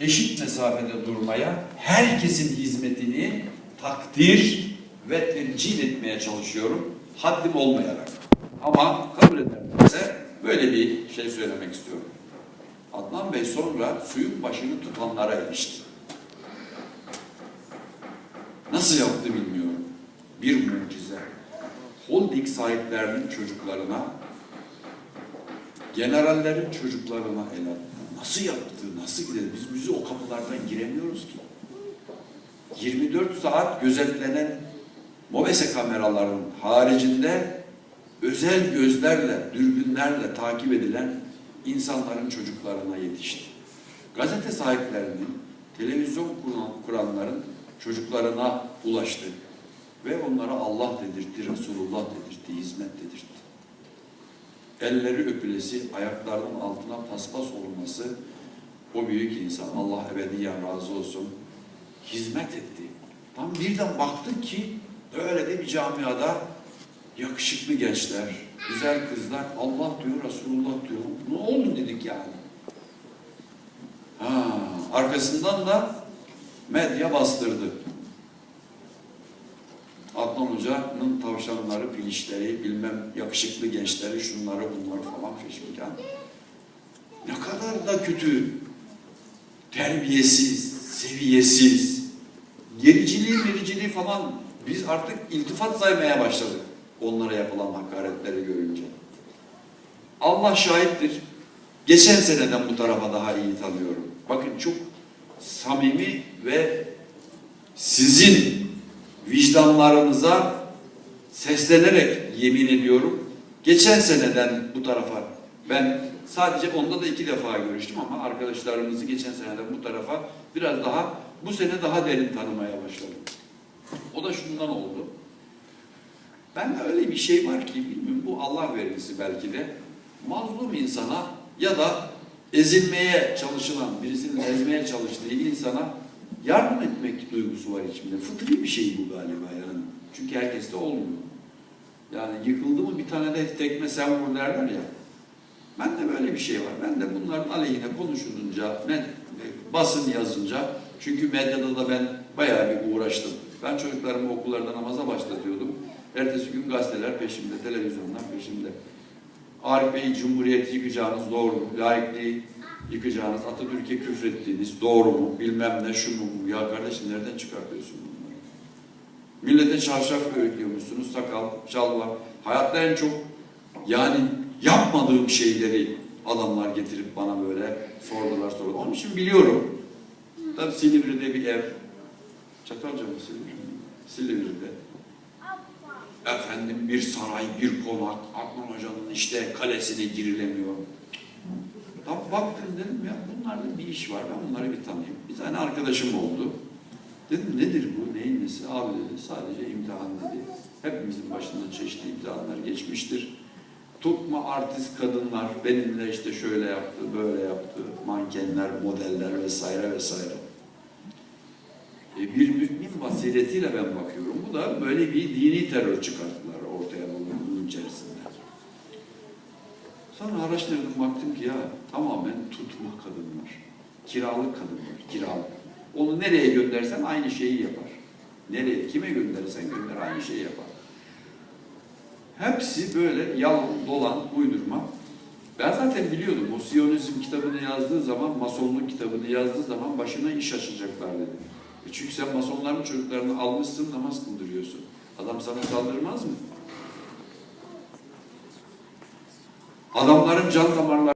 eşit mesafede durmaya, herkesin hizmetini takdir ve tencil etmeye çalışıyorum. Haddim olmayarak. Ama kabul ederlerse böyle bir şey söylemek istiyorum. Adnan Bey sonra suyun başını tutanlara erişti. Nasıl yaptı bilmiyorum. Bir mucize. Holding sahiplerinin çocuklarına, generallerin çocuklarına el attı. Nasıl yaptı, nasıl gider? Biz bizi o kapılardan giremiyoruz ki. 24 saat gözetlenen MOBESE kameraların haricinde özel gözlerle, dürbünlerle takip edilen insanların çocuklarına yetişti. Gazete sahiplerinin, televizyon kuran, kuranların çocuklarına ulaştı. Ve onlara Allah dedirtti, Resulullah dedirtti, hizmet dedirtti. Elleri öpülesi, ayaklarının altına paspas olması o büyük insan, Allah ebediyen razı olsun, hizmet etti. Tam birden baktık ki öyle de bir camiada yakışıklı gençler, güzel kızlar Allah diyor, Resulullah diyor. Ne oldu dedik yani. Ha, arkasından da medya bastırdı. Hoca'nın tavşanları, pilişleri, bilmem yakışıklı gençleri, şunları bunları falan feşmikan. Ne kadar da kötü, terbiyesiz, seviyesiz, gericiliği, mericiliği falan biz artık iltifat saymaya başladık onlara yapılan hakaretleri görünce. Allah şahittir. Geçen seneden bu tarafa daha iyi tanıyorum. Bakın çok samimi ve sizin vicdanlarınıza seslenerek yemin ediyorum. Geçen seneden bu tarafa ben sadece onda da iki defa görüştüm ama arkadaşlarımızı geçen seneden bu tarafa biraz daha bu sene daha derin tanımaya başladım. O da şundan oldu. Ben de öyle bir şey var ki bilmiyorum bu Allah vergisi belki de mazlum insana ya da ezilmeye çalışılan birisinin ezmeye çalıştığı insana yardım etmek duygusu var içimde. Fıtri bir şey bu galiba yani. Çünkü herkeste olmuyor. Yani yıkıldı mı bir tane de tekme sen vur derler ya. Ben de böyle bir şey var. Ben de bunların aleyhine konuşulunca, med- basın yazınca, çünkü medyada da ben bayağı bir uğraştım. Ben çocuklarımı okullarda namaza başlatıyordum. Ertesi gün gazeteler peşimde, televizyonlar peşimde. Arif Bey Cumhuriyet yıkacağınız doğru mu? Laikliği yıkacağınız, Atatürk'e küfrettiğiniz doğru mu? Bilmem ne, şu mu? Ya kardeşim nereden çıkartıyorsun bunları? Millete çarşaf öğütüyormuşsunuz, sakal, şalvar. Hayatta en çok yani yapmadığım şeyleri adamlar getirip bana böyle sordular sordular. Onun için biliyorum. Tabii Silivri'de bir ev. Çatalca mı Silivri? Silivri'de. Efendim bir saray, bir konak, Adnan Hoca'nın işte kalesine girilemiyor. Tam baktım dedim ya bunlarda bir iş var ben bunları bir tanıyayım. Bir tane arkadaşım oldu. Dedim nedir bu, neyin nesi? Abi dedi sadece imtihan dedi. Hepimizin başından çeşitli imtihanlar geçmiştir. Tutma artist kadınlar benimle işte şöyle yaptı, böyle yaptı. Mankenler, modeller vesaire vesaire. E, bir mümin basiretiyle ben bakıyorum. Bu da böyle bir dini terör çıkarttılar ortaya bunun içerisinde. Sonra araştırdım baktım ki ya tamamen tutma kadınlar. Kiralık kadınlar, kiralık. Onu nereye göndersen aynı şeyi yapar. Nereye, kime gönderirsen gönder aynı şeyi yapar. Hepsi böyle yalan, dolan, uydurma. Ben zaten biliyordum. O Siyonizm kitabını yazdığı zaman, Masonluk kitabını yazdığı zaman başına iş açacaklar dedi. E çünkü sen Masonların çocuklarını almışsın, namaz kıldırıyorsun. Adam sana saldırmaz mı? Adamların can damarları